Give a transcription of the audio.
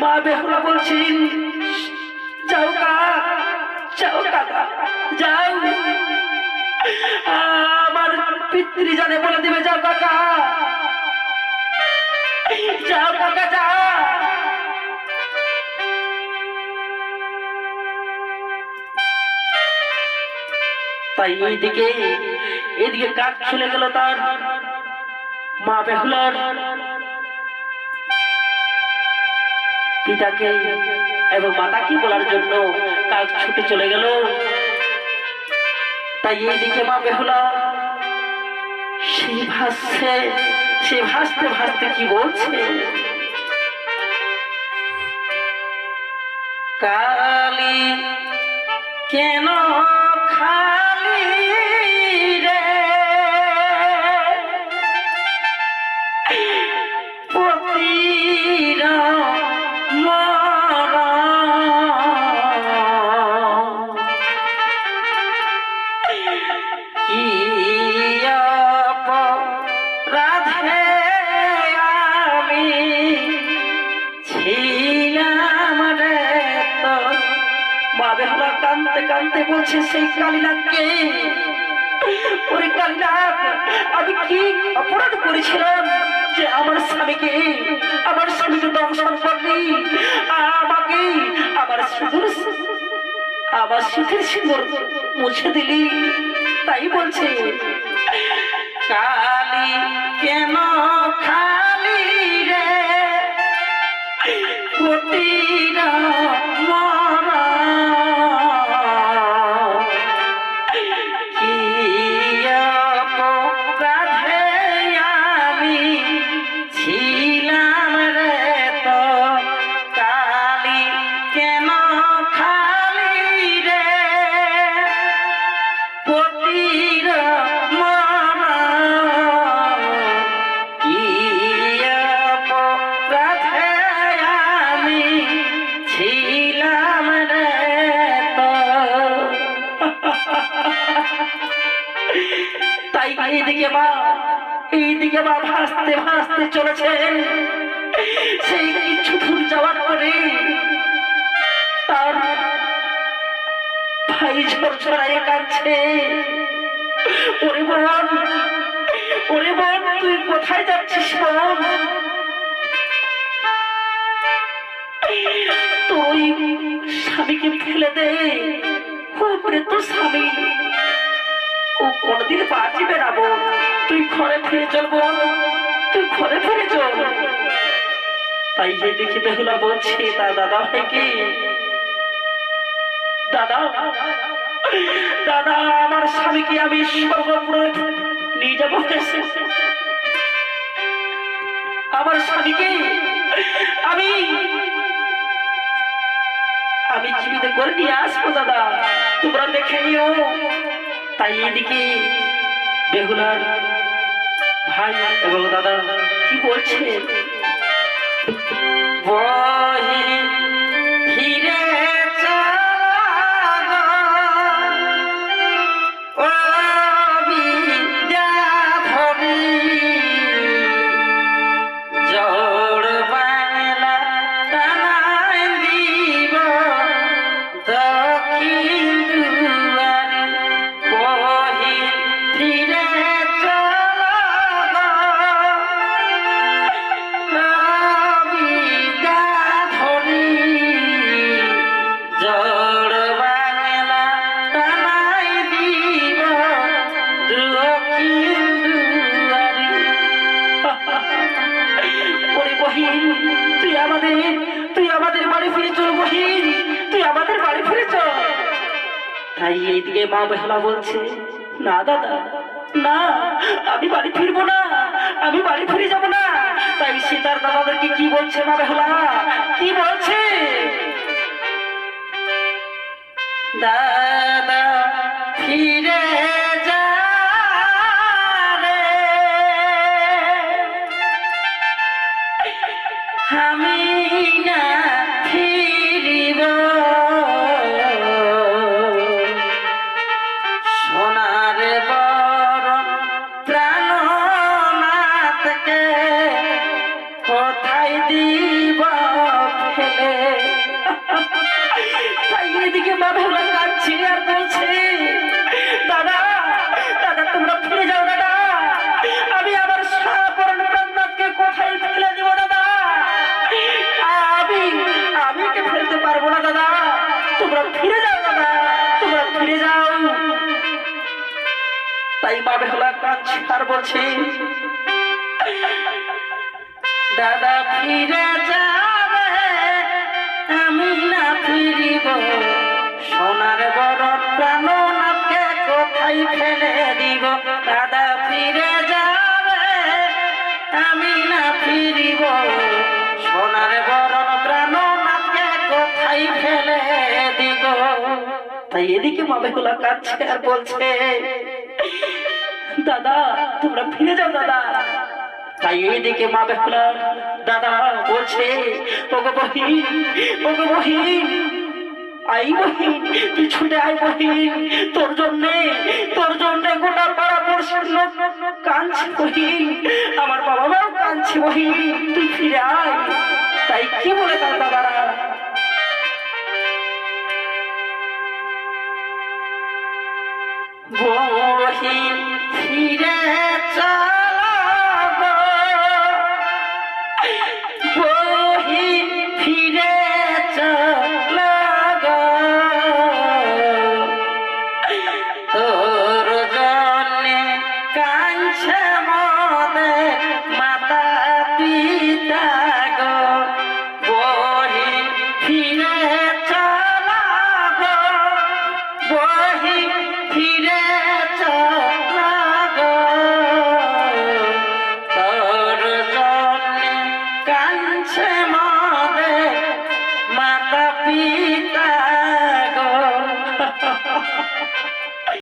মা বেহুলা বলছেন, যাও যাও কাকা যাও। আমার পিতৃ জানে বলে দিবে, যাও কাকা যাও কাকা যাও তাই এইদিকে এদিকে কাক চলে গেল তার মা বেহুলার পিতাকে এবং মাতাকে বলার জন্য কাক ছুটে চলে গেল। তাই এইদিকে মা বেহুলা, সে ভাসছে, সে ভাসতে ভাসতে কি বলছে? কালি কেন খালি? মা বেহুলা কানতে কানতে বলছে, সেই কালিনাথকে ওরে কালিনাথ আমি কি অপরাধ করেছিলাম যে আমার স্বামীকে আমার স্বামীকে দংশন করলি আমাকে আমার সিঁদুর, আমার সিঁথির সিঁদুর মুছে দিলি? তাই বলছে, কালি কেন খালি রে? এইদিকে মা এইদিকে মা ভাসতে ভাসতে চলেছে। সেই কিছু দূর যাওয়ার পরে তার ভাই ঝরঝরায় কাঁদছে। ওরে বোন ওরে বোন তুই কোথায় যাচ্ছিস বোন তুই স্বামীকে ফেলে দে। ওপরে তো স্বামী কোনদিন বাঁচবে না বোন তুই ঘরে ফিরে চল বোন তুই ঘরে ফিরে চল। তাই যে দেখি বেহুলা বলছে তার দাদা ভাইকে দাদা দাদা, আমার স্বামীকে আমি সর্বপুরে নিয়ে যাব? আমার স্বামীকে আমি আমি জীবিত করে নিয়ে আসব, দাদা? তোমরা দেখে নিও। তাই এদিকে বেহুলার ভাই এবং দাদা কি বলছে বহি বাড়ি ফিরে চল বহিন তুই আমাদের বাড়ি ফিরে চল। তাই এইদিকে মা বেহলা বলছে, না দাদা, না, আমি বাড়ি ফিরবো না, আমি বাড়ি ফিরে যাব না। তাই সে তার দাদাদেরকে কি বলছে মা বেহলা? কি বলছে? দাদা, ফিরে যা। তাই মা বেহলা কাঁদছে আর বলছে, দাদা ফিরে যাবে, আমি না ফিরিব। সোনার বড় প্রাণনাথকে কোথায় ফেলে দিব? দাদা ফিরে যাবে, আমি না ফিরিব। সোনার বড় প্রাণনাথকে কোথায় ফেলে দিব? তাই এদিকে মা বেহুলা কাঁদছে আর বলছে দাদা, তোমরা ফিরে যাও, দাদা। তাই এইদিকে মা বেহুলা দাদা বলছে, ওগো বহিন ওগো বহিন, আই বহিন তুই ছুটে আই বহিন, তোর জন্যে তোর জন্যে গোটা পাড়া পড়ছে লোক কাঁদছে বহিন, আমার বাবা মাও কাঁদছে বহিন, তুই ফিরে আয়। তাই কি বলে তার দাদারা? বহিন ফিরে